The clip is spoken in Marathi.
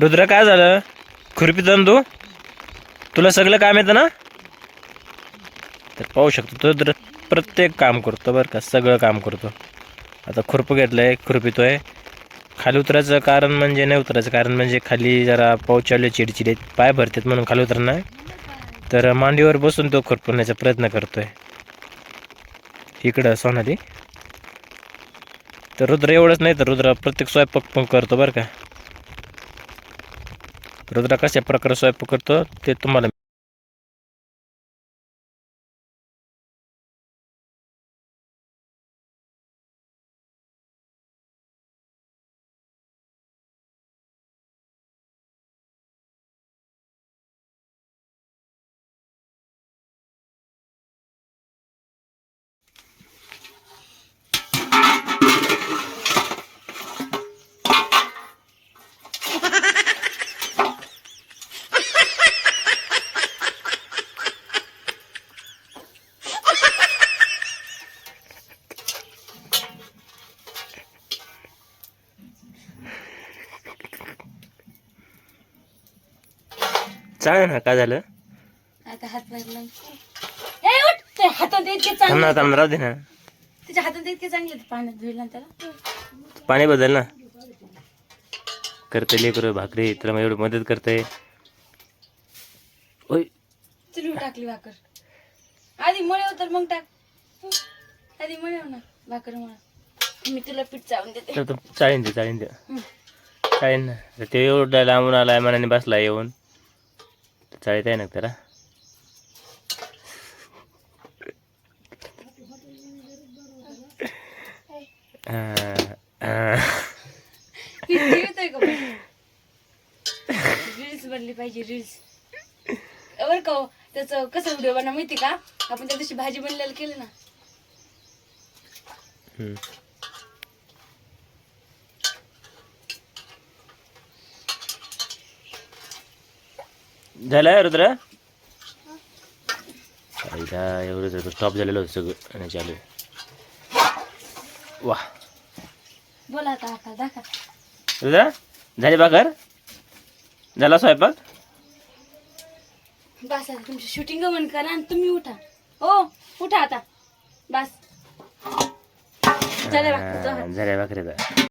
रुद्र काय झालं? खुरपी ना तू? तुला सगळं काम येतं ना? तर पाहू शकतो तो रुद्र प्रत्येक काम करतो बरं का सगळं काम करतो. आता खुरपं घेतलं आहे खुरपितोय. खाली उतरायचं कारण म्हणजे नाही उतरायचं कारण म्हणजे खाली जरा पाऊस चालू आहे पाय भरतात म्हणून खाली उतरणार तर मांडीवर बसून तो खुरपण्याचा प्रयत्न करतोय. इकडं सोनाली. तर रुद्र एवढंच नाही तर रुद्र प्रत्येक स्वयंपाक पण करतो बरं का. रुद्र कशा प्रकारे स्वयंपाक करतो ते तुम्हाला चालेल ना काय झालं? आता हात हातात इतके थांब चांगले ना थांब राहू दे ना. त्याच्या हातात इतके चांगले पाण्यात धुईल त्याला. पाणी बदल ना. करते लेकर भाकरी तर मग एवढी मदत करते. ओय. टाकली भाकर. आधी मळे तर मग टाक. आधी मळे ना भाकर म्हणा मी तुला पीठ चावून देते. तर तो चाळीन दे चाळीन दे. हं. चाळीन ना. तर ते एवढं लांबून आलाय मनाने बसला येऊन. चाळीत आहे ना त्याला. रील्स बनली पाहिजे रील्स बर का हो, त्याचं कसं व्हिडिओ बनवा माहिती का? आपण त्या दिवशी भाजी बनलेलं केलं ना. झालं रुद्र? एवढं टॉप झालेलं होतं सगळं आणि चालू. वा बोला आता रुद्र झाली भाकर झाला स्वयंपाक? बस आता तुमची शूटिंग बंद करा आणि तुम्ही उठा. हो उठा आता. बस. हा, झाल्या भाकरीचा